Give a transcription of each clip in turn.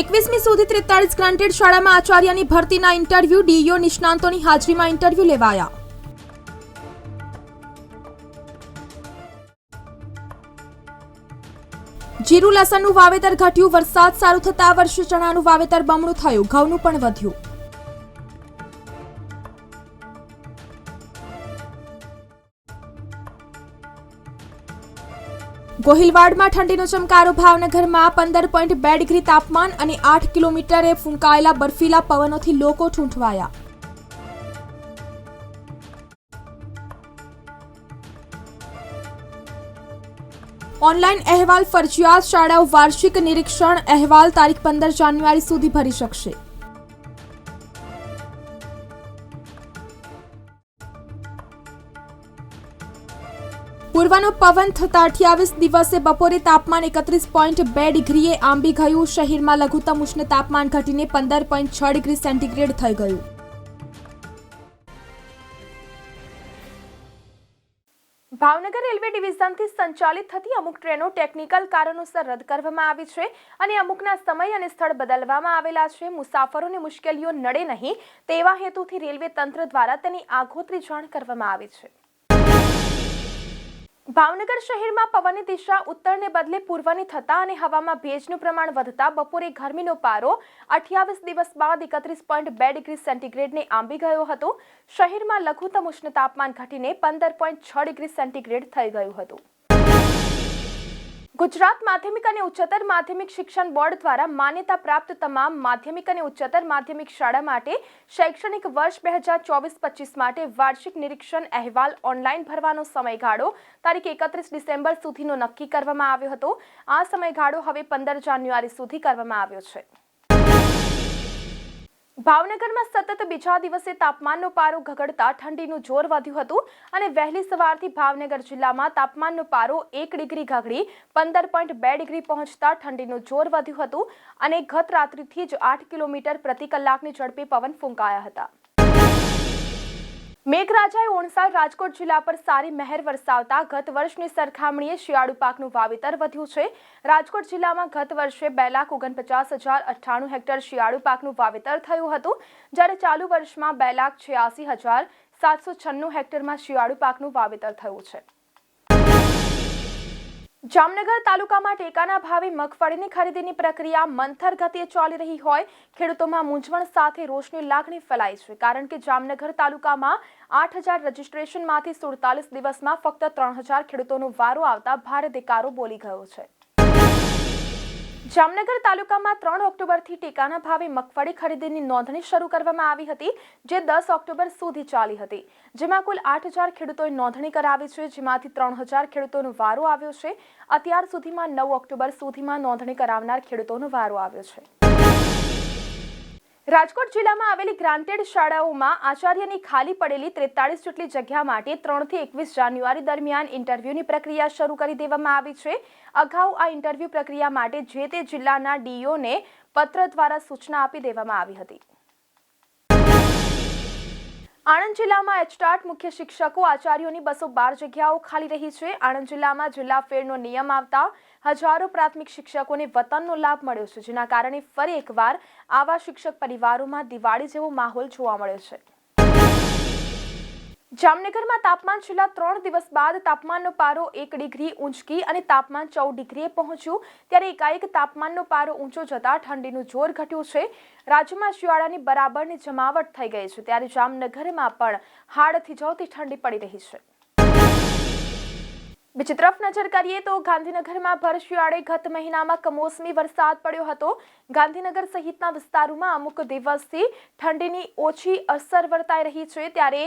એકવીસમી સુધી ત્રેતાળીસ ગ્રાન્ટેડ શાળામાં આચાર્યની ભરતીના ઇન્ટરવ્યૂ, ડીઈઓ નિષ્ણાંતોની હાજરીમાં ઇન્ટરવ્યૂ લેવાયા. જીરું લસણનું વાવેતર ઘટ્યું, વરસાદ સારું થતા વર્ષે ચણાનું વાવેતર બમણું થયું, ઘઉંનું પણ વધ્યું. ગોહિલવાડમાં ઠંડીનો ચમકારો, ભાવનગરમાં પંદર પોઈન્ટ બે ડિગ્રી તાપમાન અને આઠ કિલોમીટરે ફૂંકાયેલા બર્ફીલા પવનોથી લોકો ઠૂંઠવાયા. ઓનલાઈન અહેવાલ ફરજિયાત, શાળાઓ વાર્ષિક નિરીક્ષણ અહેવાલ તારીખ પંદર જાન્યુઆરી સુધી ભરી શકશે. પૂર્વનો પવન થતા અઠ્યાવીસ દિવસે બપોરે તાપમાન એકત્રીસ પોઈન્ટ બે ડિગ્રીએ આંબી ગયું. શહેરમાં લઘુત્તમ ઉષ્ણ તાપમાન ઘટીને પંદર પોઈન્ટ છ ડિગ્રી સેન્ટીગ્રેડ થઈ ગયું. ભાવનગર રેલવે ડિવિઝનથી સંચાલિત થતી અમુક ટ્રેનો ટેકનિકલ કારણોસર રદ કરવામાં આવી છે અને અમુકના સમય અને સ્થળ બદલવામાં આવેલા છે. મુસાફરોને મુશ્કેલીઓ નડે નહીં તેવા હેતુથી રેલવે તંત્ર દ્વારા તેની આગોતરી જાણ કરવામાં આવી છે. ભાવનગર શહેરમાં પવનની દિશા ઉત્તરને બદલે પૂર્વની થતા અને હવામાં ભેજનું પ્રમાણ વધતા બપોરે ગરમીનો પારો અઠ્યાવીસ દિવસ બાદ એકત્રીસ પોઈન્ટ બે ડિગ્રી સેન્ટીગ્રેડને આંબી ગયો હતો. શહેરમાં લઘુત્તમ ઉષ્ણ તાપમાન ઘટીને પંદર પોઈન્ટ છ ડિગ્રી સેન્ટીગ્રેડ થઈ ગયું હતું. ગુજરાત માધ્યમિક અને ઉચ્ચતર માધ્યમિક શિક્ષણ બોર્ડ દ્વારા માન્યતા પ્રાપ્ત તમામ માધ્યમિક અને ઉચ્ચતર માધ્યમિક શાળા માટે શૈક્ષણિક વર્ષ બે હજાર ચોવીસ પચીસ માટે વાર્ષિક નિરીક્ષણ અહેવાલ ઓનલાઈન ભરવાનો સમયગાળો તારીખ એકત્રીસ ડિસેમ્બર સુધીનો નક્કી કરવામાં આવ્યો હતો. આ સમયગાળો હવે પંદર જાન્યુઆરી સુધી કરવામાં આવ્યો છે. ભાવનગરમાં સતત બીજા દિવસે તાપમાનનો પારો ઘગડતા ઠંડીનું જોર વધ્યું હતું અને વહેલી સવારથી ભાવનગર જિલ્લામાં તાપમાનનો પારો એક ડિગ્રી ઘગડી, પંદર પોઈન્ટ બે ડિગ્રી પહોંચતા ઠંડીનું જોર વધ્યું હતું અને ગત રાત્રિથી જ આઠ કિલોમીટર પ્રતિ કલાકની ઝડપે પવન ફૂંકાયા હતા. મેઘરાજાએ ઓણસાલ રાજકોટ જિલ્લા પર સારી મહેર વરસાવતા ગત વર્ષની સરખામણીએ શિયાળુ પાકનું વાવેતર વધ્યું છે. રાજકોટ જિલ્લામાં ગત વર્ષે બે લાખ ઓગણપચાસ હજાર અઠ્ઠાણું હેક્ટર શિયાળુ પાકનું વાવેતર થયું હતું. જ્યારે ચાલુ વર્ષમાં બે લાખ છ્યાસી હજાર સાતસો છન્નું હેક્ટરમાં શિયાળુ પાકનું વાવેતર થયું છે. જામનગર તાલુકામાં ટેકાના ભાવે મગફળીની ખરીદીની પ્રક્રિયા મંથર ગતિએ ચાલી રહી હોય, ખેડૂતોમાં મૂંઝવણ સાથે રોષની લાગણી ફેલાઈ છે. કારણ કે જામનગર તાલુકામાં આઠ હજાર રજીસ્ટ્રેશનમાંથી સુડતાલીસ દિવસમાં ફક્ત ત્રણ હજાર ખેડૂતોનો વારો આવતા ભારે દેકારો બોલી ગયો છે. જામનગર તાલુકામાં ત્રણ ઓક્ટોબરથી ટેકાના ભાવે મગફળી ખરીદીની નોંધણી શરૂ કરવામાં આવી હતી, જે દસ ઓક્ટોબર સુધી ચાલી હતી. જેમાં કુલ આઠ હજાર ખેડૂતોએ નોંધણી કરાવી છે, જેમાંથી ત્રણ હજાર ખેડૂતોનો વારો આવ્યો છે. અત્યાર સુધીમાં નવ ઓક્ટોબર સુધીમાં નોંધણી કરાવનાર ખેડૂતોનો વારો આવ્યો છે. રાજકોટ જિલ્લામાં આવેલી ગ્રાન્ટેડ શાળાઓમાં આચાર્યની ખાલી પડેલી ત્રેતાળીસ જેટલી જગ્યા માટે ત્રણથી એકવીસ જાન્યુઆરી દરમિયાન ઇન્ટરવ્યૂની પ્રક્રિયા શરૂ કરી દેવામાં આવી છે. અગાઉ આ ઇન્ટરવ્યૂ પ્રક્રિયા માટે જે તે જિલ્લાના ડીઓને પત્ર દ્વારા સૂચના આપી દેવામાં આવી હતી. આણંદ જિલ્લામાં એચટાટ મુખ્ય શિક્ષકો, આચાર્યોની બસો બાર જગ્યાઓ ખાલી રહી છે. આણંદ જિલ્લામાં જિલ્લા ફેરનો નિયમ આવતા હજારો પ્રાથમિક શિક્ષકોને વતનનો લાભ મળ્યો છે, જેના કારણે ફરી એકવાર આવા શિક્ષક પરિવારોમાં દિવાળી જેવો માહોલ જોવા મળ્યો છે. જામનગરમાં તાપમાન છેલ્લા ત્રણ દિવસ બાદ તાપમાનનો પારો એક ડિગ્રી ઊંચકી અને તાપમાન ચૌદ ડિગ્રીએ પહોંચ્યું. ત્યારે એકાએક તાપમાનનો પારો ઊંચો જતાં ઠંડીનું જોર ઘટ્યું છે. રાજ્યમાં શિયાળાની બરાબરની જમાવટ થઈ ગઈ છે. ત્યારે જામનગરમાં પણ હાડ થીજવતી ઠંડી પડી રહી છે. બીજી તરફ નજર કરીએ તો ગાંધીનગરમાં ભર શિયાળે ગત મહિનામાં કમોસમી વરસાદ પડ્યો હતો. ગાંધીનગર સહિતના વિસ્તારોમાં અમુક દિવસથી ઠંડીની ઓછી અસર વર્તાઈ રહી છે. ત્યારે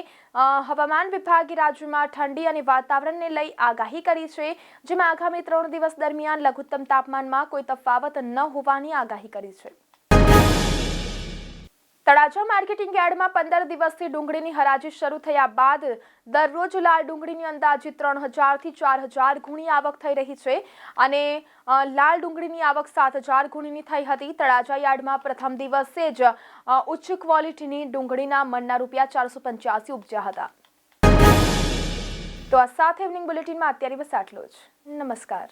હવામાન વિભાગે રાજ્યમાં ઠંડી અને વાતાવરણને લઈ આગાહી કરી છે, જેમાં આગામી ત્રણ દિવસ દરમિયાન લઘુત્તમ તાપમાનમાં કોઈ તફાવત ન હોવાની આગાહી કરી છે. તળાજા માર્કેટિંગ યાર્ડમાં પંદર દિવસથી ડુંગળીની હરાજી શરૂ થયા બાદ દરરોજ લાલ ડુંગળીની અંદાજે ત્રણ હજારથી ચાર હજાર ગુણી આવક થઈ રહી છે અને લાલ ડુંગળીની આવક સાત હજાર ગુણીની થઈ હતી. તળાજા યાર્ડમાં પ્રથમ દિવસે જ ઉચ્ચ ક્વોલિટીની ડુંગળીના મણના રૂપિયા ચારસો પંચ્યાસી ઉપજ્યા હતા. તો આ સાથે ઇવનિંગ બુલેટિનમાં અત્યારે બસ આટલો જ. નમસ્કાર.